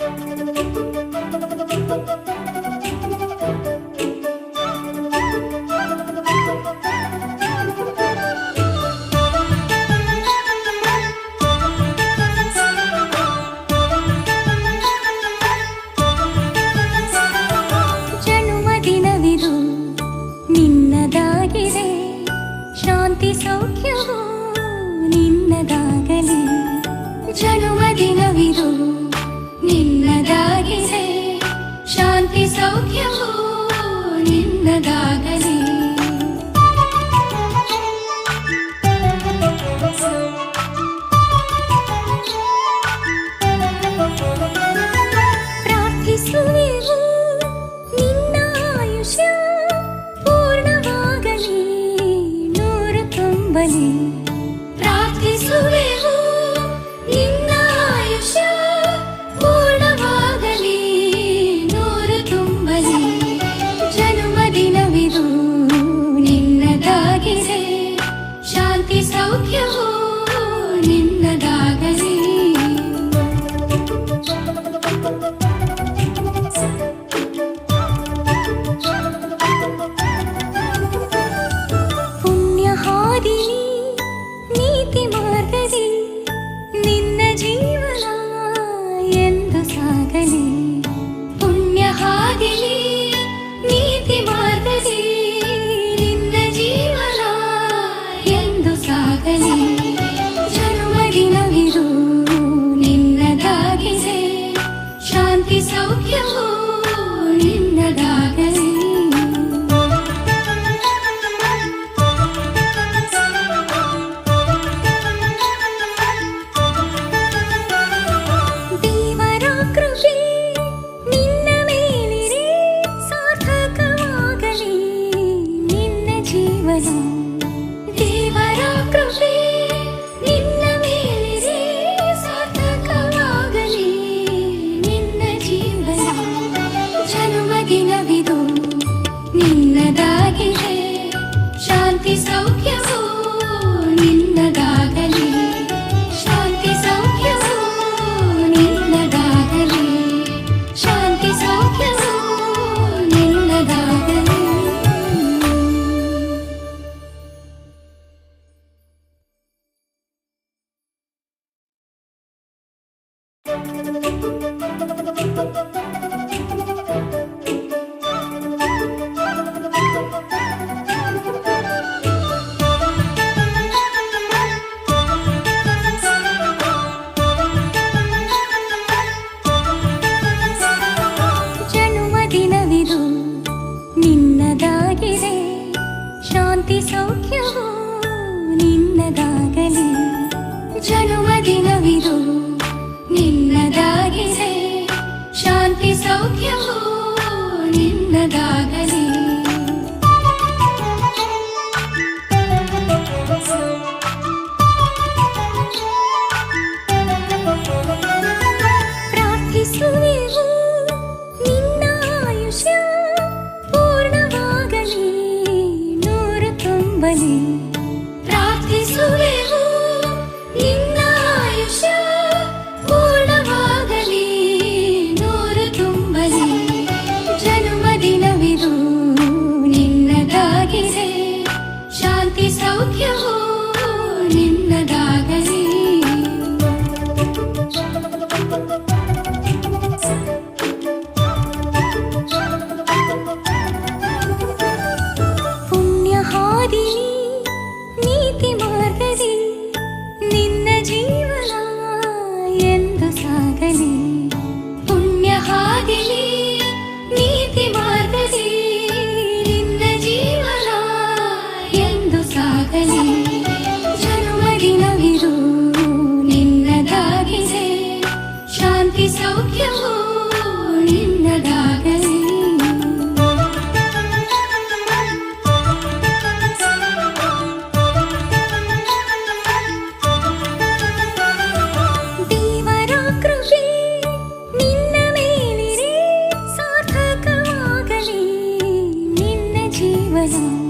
Thank you. സൗഖ്യമോ നിന്നതാകലേ ಜನುಮದಿನವಿದು ನಿನ್ನದಾಗಿದೆ. ಶಾಂತಿ ಸೌಖ್ಯವು ನಿನ್ನದಾಗಲಿ. ಪ್ರಾರ್ಥಿಸುವೆವು ನಿನ್ನ ಆಯುಷ್ಯ ಪೂರ್ಣವಾಗಲಿ. ನೂರು ತುಂಬಲಿ. when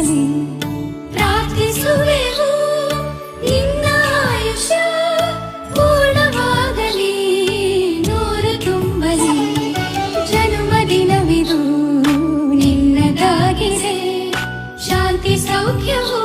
ಬರಲಿ ಪ್ರಾರ್ಥಿಸುವೆ ನಿನ್ನ ಆಯುಷ್ಯ ಪೂರ್ಣವಾಗಲಿ. ನೂರು ತುಂಬಲಿ. ಜನ್ಮದಿನವಿದು ನಿನ್ನದಾಗಿದೆ. ಶಾಂತಿ ಸೌಖ್ಯವು